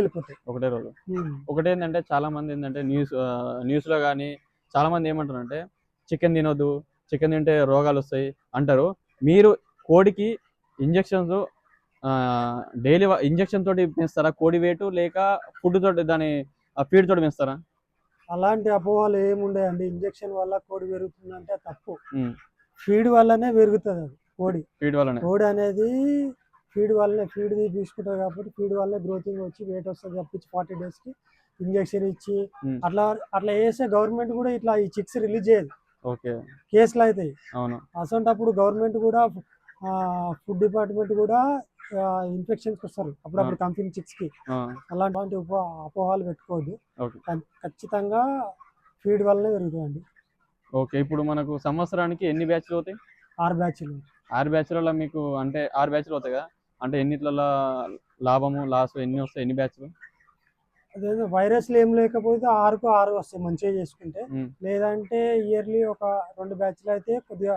వెళ్ళిపోతాయి. ఒకటే రోజు. ఒకటి ఏంటంటే చాలా మంది ఏంటంటే న్యూస్ న్యూస్లో కానీ చాలా మంది ఏమంటారంటే చికెన్ తినొద్దు చికెన్ తింటే రోగాలు వస్తాయి అంటారు. మీరు కోడికి ఇంజెక్షన్స్ డైలీ ఇంజెక్షన్ తోటి పెంచుతారా? కోడి వేటు లేక ఫుడ్ తోటి దాని ఫీడ్ తోటి పెంచుతారా? అలాంటి అపోహలు ఏముండయండి. ఇంజెక్షన్ వల్ల కోడి పెరుగుతుందంటే తప్పు. ఉమ్. ఫీడ్ వల్లనే పెరుగుతుంది అది కోడి. ఫీడ్ వల్లనే. కోడి అనేది ఫీడ్ వల్లనే ఫీడ్ తీసుకుంటుంది కాబట్టి ఫీడ్ వల్లనే గ్రోతింగ్ వచ్చి వెయిట్ వస్తుంది తప్పించి ఫార్టీ డేస్కి ఇంజెక్షన్ ఇచ్చి ఉమ్. అట్లా అట్లా వేస్తే గవర్నమెంట్ కూడా ఇట్లా ఈ చిక్స్ రిలీజ్ చేయదు. ఓకే. కేసులు అవుతాయి. అవును. అసంటప్పుడు గవర్నమెంట్ కూడా ఫుడ్ డిపార్ట్మెంట్ కూడా ఇన్ఫెక్షన్స్ వస్తారు. అప్పుడప్పుడు కంపెనీ చిక్స్కి. అలాంటి అపోహాలు పెట్టుకోవద్దు. ఖచ్చితంగా ఫీడ్ వల్లనే పెరుగుతాయండి. ఓకే. ఇప్పుడు మనకు సంవత్సరానికి ఎన్ని బ్యాచ్లు అవుతాయి? ఆరు బ్యాచ్లు. ఆరు బ్యాచ్లలో మీకు అంటే ఆరు బ్యాచ్లు అవుతాయి కదా? అంటే ఎన్నిట్లలో లాభము లాస్ ఎన్ని వస్తాయి ఎన్ని బ్యాచ్లు అదే వైరస్లు ఏం లేకపోతే ఆరుకు ఆరు వస్తాయి మంచిగా చేసుకుంటే. లేదంటే ఇయర్లీ ఒక రెండు బ్యాచ్లు అయితే కొద్దిగా